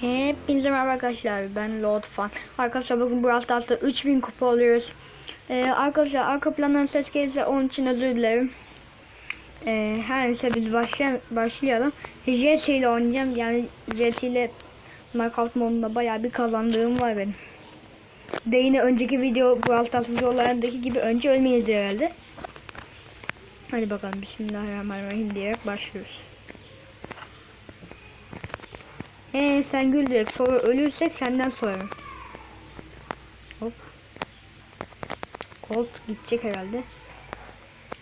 Hepinize merhaba arkadaşlar. Ben Lord Fan. Arkadaşlar bugün Brawl Stars'ta 3000 kupa alıyoruz. Ee, arkadaşlar arka plandan ses gelirse onun için özür dilerim. Ee, her neyse biz başlay başlayalım. JT ile oynayacağım. Yani JT ile Knockout modunda bayağı bir kazandığım var benim. De yine önceki video Brawl Stars videolarındaki gibi önce ölmeyiz herhalde. Hadi bakalım Bismillahirrahmanirrahim diyerek başlıyoruz. Ee sen gül sonra ölürsek senden sorarım. Hop. Colt gidecek herhalde.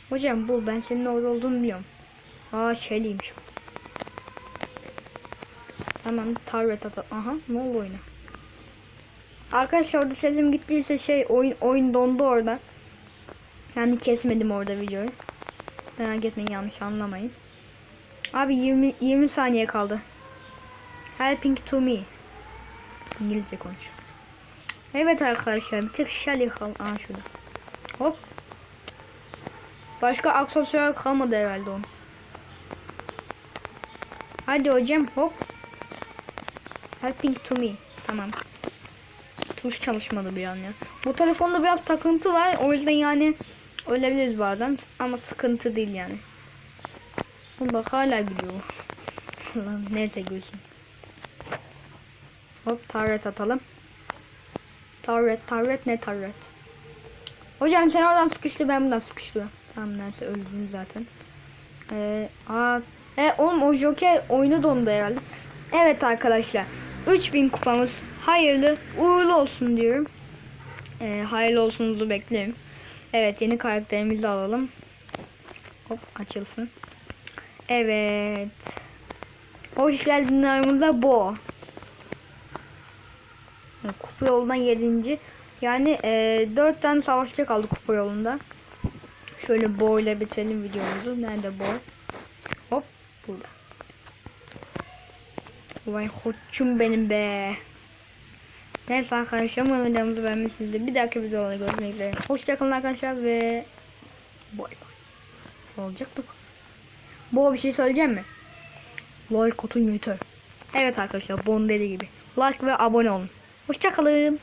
Hocam bu ben senin orada olduğunu biliyorum. Aa Shelly'ymiş. o. Tamam target at. Aha ne oldu oyuna? Arkadaşlar orada sesim gittiyse şey oyun oyun dondu orada. Yani kesmedim orada videoyu. Merak etmeyin yanlış anlamayın. Abi 20 20 saniye kaldı. Helping to me. İngilizce konuşuyor. Evet arkadaşlar bir tek Shelly kal. Aa şurada. Hop. Başka aksesuar kalmadı herhalde onun. Hadi hocam hop. Helping to me. Tamam. Tuş çalışmadı bir an ya. Bu telefonda biraz takıntı var. O yüzden yani ölebiliriz bazen. Ama sıkıntı değil yani. Bak hala gülüyor. Neyse gülsün. Hop target atalım. Target target ne target? Hocam sen oradan sıkıştı ben buradan sıkıştı. Tamam neyse öldüm zaten. Ee, e, oğlum o Joker oyunu dondu herhalde. Evet arkadaşlar. 3000 kupamız hayırlı uğurlu olsun diyorum. Ee, hayırlı olsunuzu beklerim. Evet yeni karakterimizi alalım. Hop açılsın. Evet. Hoş geldin aramıza Bo. Kupa yolundan 7. Yani e, 4 tane savaşçı kaldı kupa yolunda. Şöyle Bo ile bitirelim videomuzu. Nerede Bo? Hop burada. Vay koçum benim be. Neyse arkadaşlar umarım videomuzu beğenmişsinizdir. Bir dahaki videoda görüşmek üzere. Hoşçakalın arkadaşlar ve bay. Soracaktık. Bu bir şey söyleyeceğim mi? Like atın yeter. Evet arkadaşlar Bon dediği gibi. Like ve abone olun. Hoşçakalın.